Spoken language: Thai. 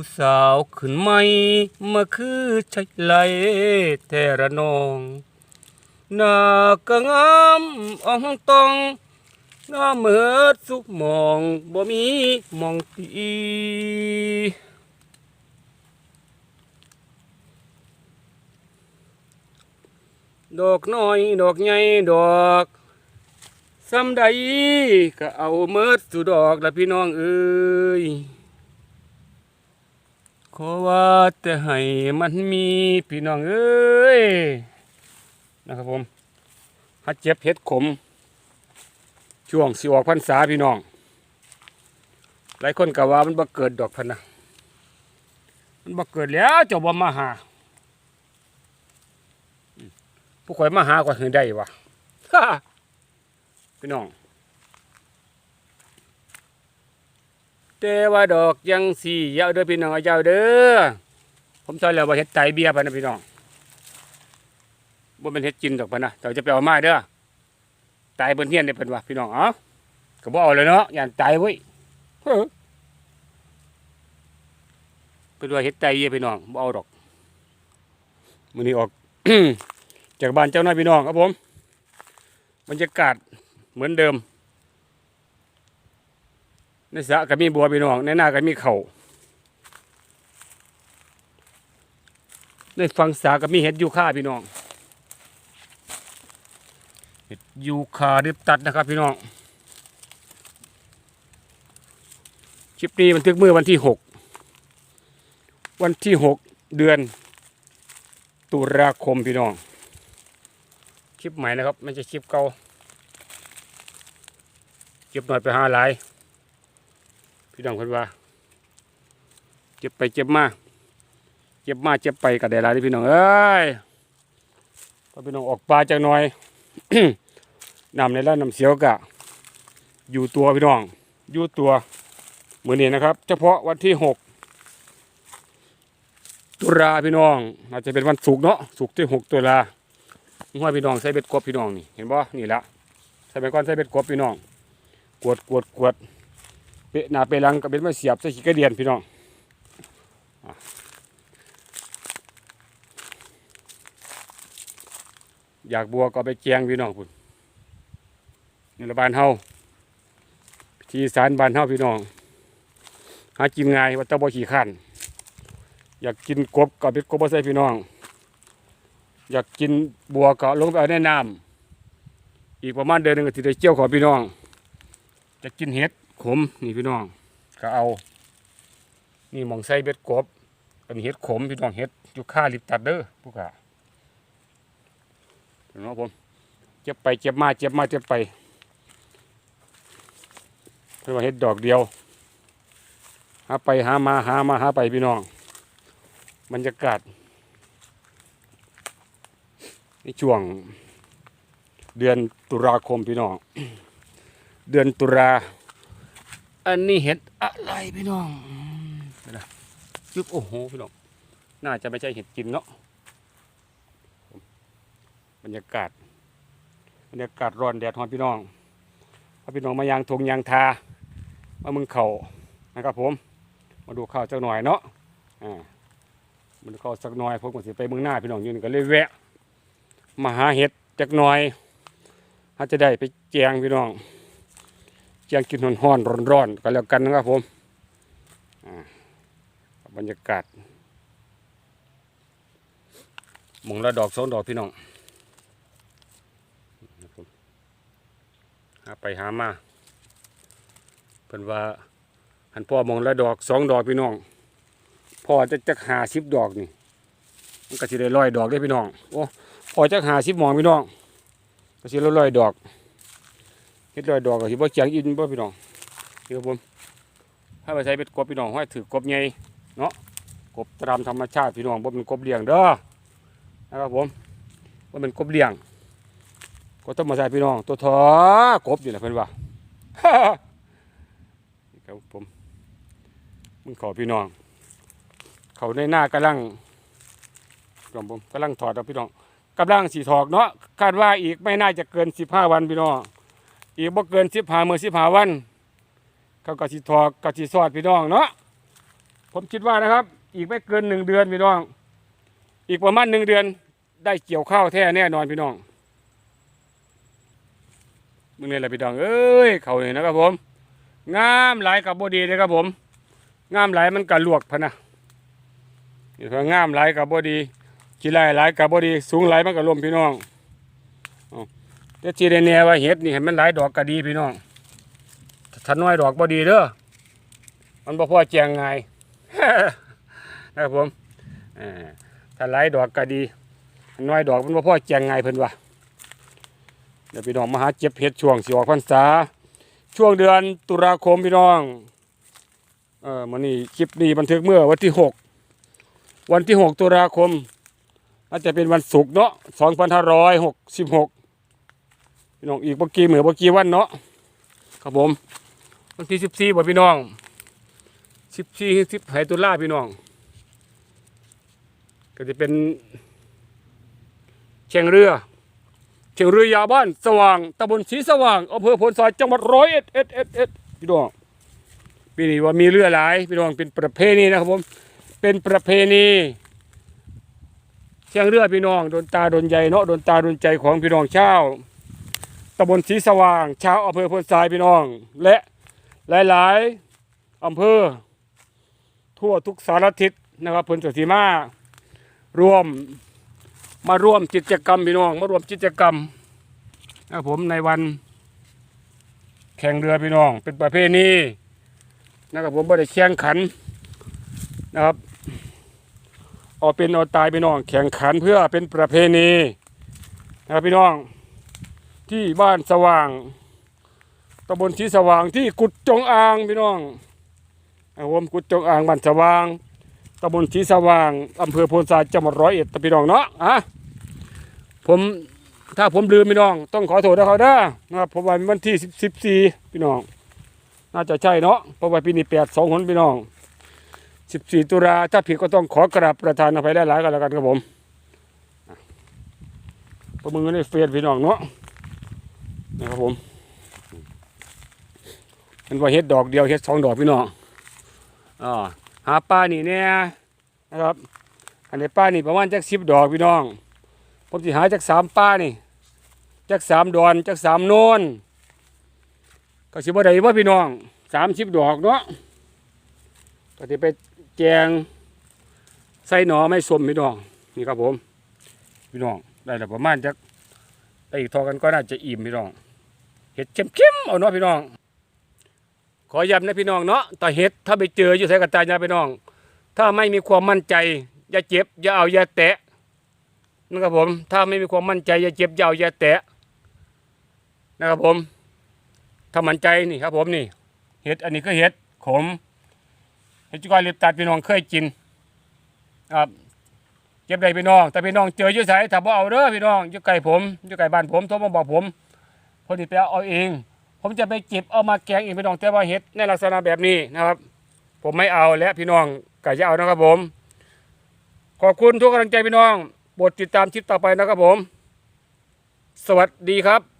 ผู้สาวขึ้นใหม่มาคือใช่ไหลแต่ระนองหน้าก็งามอ่องตองงาเมือดสุกมองบ่มีมองตีดอกน้อยดอกใหญ่ดอกซ้ำใดก็เอาเมิดสุดอกละพี่น้องเอ้ย ขอว่าแต่ให้มันมีพี่น้องเอ้ยนะครับผมฮัดเจ็บเห็ดขม ช่วงสิออกพรรษาพี่น้อง หลายคนก็ว่ามันบ่เกิดดอกพันนะมันบ่เกิดแล้วเจ้าบ่มาหา ผู้ข่อยมาหากว่าหือได้วะพี่น้อง แต่ว่าดอกยังสี่ยาวเด้อพี่น้องยาวเด้อผมซอยแล้วว่าเฮ็ดไตเบียร์พะนะพี่น้องบ่เป็นเฮ็ดกินดอกพะนะเจ้าจะไปเอามาเด้อตายบนเฮียนได้เพิ่นว่าพี่น้องเอ้าก็บ่เอาเลยเนาะย่านตายเว้ยเฮ้อเพิ่นว่าเฮ็ดไตเบียพี่น้องบ่เอาดอกมื้อนี้ออกจากบ้านเจ้าน้อยพี่น้องครับผมบรรยากาศเหมือนเดิม ในสระก็มีบัวพี่น้องในนาก็มีเขาวในฝั่งสาก็มีเห็ดยูคาพี่น้องเห็ดยูคาริบตัดนะครับพี่น้องคลิปนี้บันทึกเมื่อวันที่หกวันที่หกเดือน ตุลาคมพี่น้องคลิปใหม่นะครับไม่ใช่คลิปเก่าเก็บหน่อยไปหาหลาย พี่น้องคนว่า เจ็บไปเจ็บมา เจ็บมาเจ็บไปกับได้หลายที่พี่น้องเอ้ยพอพี่น้องออกปลาจากหน่อยนำในร้านน้ำเสียวกะ อยู่ตัวพี่น้อง อยู่ตัวเหมือนี้นะครับ เฉพาะวันที่หกตุลาพี่น้อง อาจจะเป็นวันศุกร์เนาะศุกร์ที่หกตุลาห้วยพี่น้องใส่เบ็ดกบพี่น้องนี่เห็นบ่นี่ละใส่ไปก่อนใส่เบ็ดกบพี่น้อง กวดกวดกวด เปะหนาเปะหลังกับเบ็ดมาเสียบใส่ขี้กระเดียนพี่น้องอยากบัวก็ไปแกงพี่น้องพุ่นนี่ละบานเฮาที่อีสารบานเฮาพี่น้อง หากินง่ายว่าตะบ่ขี้ขันอยากกินกบกับเบ็ดกบมาใส่พี่น้อง อยากกินบัวก็ลงไปเอาในน้ำอีกประมาณเดือนหนึ่งก็สิได้เจียวขอพี่น้อง จะกินเห็ด ขมนี่พี่น้องก็เอา นี่หมองใส่เบ็ดกบอันนี้เห็ดขมพี่น้องเห็ดอยู่ค่าลิบตัดเด้อผู้ขาเห็นไหมผมเจ็บไปเจ็บมาเจ็บมาเจ็บไปเพื่อว่าเห็ดดอกเดียวหาไปหามาหามาหาไปพี่น้องบรรยากาศในช่วงเดือนตุลาคมพี่น้อง เดือนตุลา อันนี้เห็ดอะไรพี่น้องนะยึบโอ้โหพี่น้อง น่าจะไม่ใช่เห็ดกินเนาะ บรรยากาศ บรรยากาศร้อนแดดร้อนพี่น้องพาพี่น้องมายางทงยางทา มามึงเข่านะครับผม มาดูข้าวจักหน่อยเนาะ อ่ามาดูข้าวสักหน่อยผมก็สิไปเมืองหน้าพี่น้องอยู่นี่ก็เลยแวะ มาหาเห็ดจักหน่อยอาจจะได้ไปแจงพี่น้อง แจงกินร้อนๆร้อนๆก็แล้วกันนะครับผมบรรยากาศมงละดอกสองดอกพี่น้องนะครับผมหาไปหามาเพิ่นว่าหันพ่อมองละดอกสองดอกพี่น้องพ่อจะจะหาสิบดอกนี่มันก็สิได้ร้อยดอกได้พี่น้องโอ้พ่อจักหาสิบหมองพี่น้องก็สิละร้อยดอก ฮ็ดร้อยดอกก็สิบ่เจียงอินบ่พี่น้องนี่ครับผมถ้าไปใช้เป็ดกบพี่น้องห้อยถือกบใหญ่เนาะกบตามธรรมชาติพี่น้องบ่เป็นกบเลี้ยงเด้อนะครับผมบ่เป็นกบเลี้ยงก็ต้องมาใส่พี่น้อง ตัวทอกบอยู่แหละเพิ่อนว่านี่ครับผมมึงขอพี่น้อง เขาในหน้ากำลังครับผมกำลังถอดเอาพี่น้องกำลังสีถอกเนาะคาดว่าอีกไม่น่าจะเกินสิบห้าวันพี่น้อง อีกบ่เกินสิบห้าเมื่อสิบห้าวัน เขาก็สีถอกก็สีสอดพี่น้องเนาะผมคิดว่านะครับ อีกไม่เกินหนึ่งเดือนพี่น้อง อีกประมาณหนึ่งเดือนได้เกี่ยวข้าวแท้แน่นอนพี่น้องมึงนี่แหละพี่น้องเอ้ยเขาเนี่ยนะครับผมงามหลายกับบดีเลยครับผมงามหลายมันกะลวกพะนะนี่เพองามหลายกับบดีขี้ไล่หลายกับบดีสูงหลายมันก็ลมพี่น้อง เอาแต่ที่แน่ๆว่าเห็ดนี่เห็นมันหลายดอกก็ดีพี่น้องถ้าน้อยดอกบ่ดีเด้อมันบ่พอแจงไงายนะครับผมถ้าหลายดอกก็ดีน้อยดอกมันบ่พอแจงไงายเพิ่นว่าเดี๋ยวพี่น้องมาหาเจ็บเห็ดช่วงสิออกพรรษาช่วงเดือนตุลาคมพี่น้องเออมันนี่คลิปนี้บันทึกเมื่อวันที่หกวันที่หกตุลาคมน่าจะเป็นวันศุกร์เนาะสองพันห้าร้อยหกสิบหก พี่น้องอีกเมื่อกี้เหมือนเมื่อกี้วันเนาะครับผม วันที่สิบสี่บ่พี่น้องสิบสี่สิบไหตุลาพี่น้อง ก็จะเป็นเชียงเรือเชียงเรือยาบ้านสว่างตำบลศรีสว่างอำเภอพนทรายจังหวัดร้อยเอ็ดเอ็ดเอ็ดเอ็ดพี่น้องปีนี้ว่ามีเรือหลายพี่น้องเป็นประเพณีนะครับผมเป็นประเพณีเชียงเรือพี่น้องโดนตาโดนใจเนาะโดนตาโดนใจของพี่น้องชาว ตำบลศรีสว่าง ชาวอำเภอพนทรายพี่น้อง และหลาย ๆอำเภอ ทั่วทุกสารทิศนะครับพนสสีมา รวมมาร่วมกิจกรรมพี่น้อง มาร่วมกิจกรรมนะครับผมในวัน แข่งเรือพี่น้อง เป็นประเพณีนะครับผมไม่ได้แข่งขันนะครับเอาเป็นเอาตายพี่น้อง แข่งขันเพื่อเป็นประเพณีนะครับพี่น้อง ที่บ้านสว่างตำบลที่สว่างที่กุดจงอางพี่น้องนะครับผมกุดจงอ่างบ้านสว่างตำบลศรีสว่างอำเภอโพนทรายจังหวัดร้อยเอ็ดตะพี่น้องเนาะอะผมถ้าผมลืมพี่น้อง ต้องขอโทษนะเขาเด้อนะครับผมวันวันที่สิบสี่พี่น้อง น่าจะใช่เนาะเพราะว่าปีนี้แปดสองคนพี่น้องสิบสี่ตุลาถ้าผิดก็ต้องขอกราบประธานอภัยได้หลายกันแล้วกันครับผมประมือในเฟซพี่น้องเนาะ นะครับผมมันว่าเฮ็ดดอกเดียวเฮ็ดสองดอกพี่น้องอ่าหาปลานี่เนี่ยนะครับอันนี้ปลานี่ประมาณจักสิบดอกพี่น้อง ผมสิหาจักสามปลานี่จักสามดอนจักสามโนนก็สิบ่ได้ว่าพี่น้องสามสิบดอกเนาะก็สิไปแจงใส่หนอไม่สมพี่น้องนี่ครับผม พี่น้องได้แล้วประมาณจักได้อีกทอกันก็น่าจะอิ่มพี่น้อง เห็ดเข้มๆเอาเนาะพี่น้อง ขอย้ำนะพี่น้องเนาะต่อเห็ดถ้าไปเจออยู่ใส่กระตายาพี่น้อง ถ้าไม่มีความมั่นใจอย่าเจ็บอย่าเอาอย่าแตะนะครับผม ถ้าไม่มีความมั่นใจอย่าเจ็บอย่าเอาอย่าแตะนะครับผมถ้ามั่นใจนี่ครับผมนี่เห็ดอันนี้ก็เห็ดขมเห็ดจุกอยลิบตัดพี่น้องเคยกินครับเจ็บใดพี่น้อง แต่พี่น้องเจออยู่ใส่ถ้าบ่เอาเด้อพี่น้องอยู่ไกลผมอยู่ไกลบ้านผมโทรมาบอกผม พอดีไปเอาเอง ผมจะไปเก็บเอามาแกงอีกพี่น้องแต่ว่าเห็ดในลักษณะแบบนี้นะครับ ผมไม่เอาและพี่น้องก็จะเอานะครับผม ขอบคุณทุกกำลังใจพี่น้องโปรดติดตามคลิปต่อไปนะครับผม สวัสดีครับ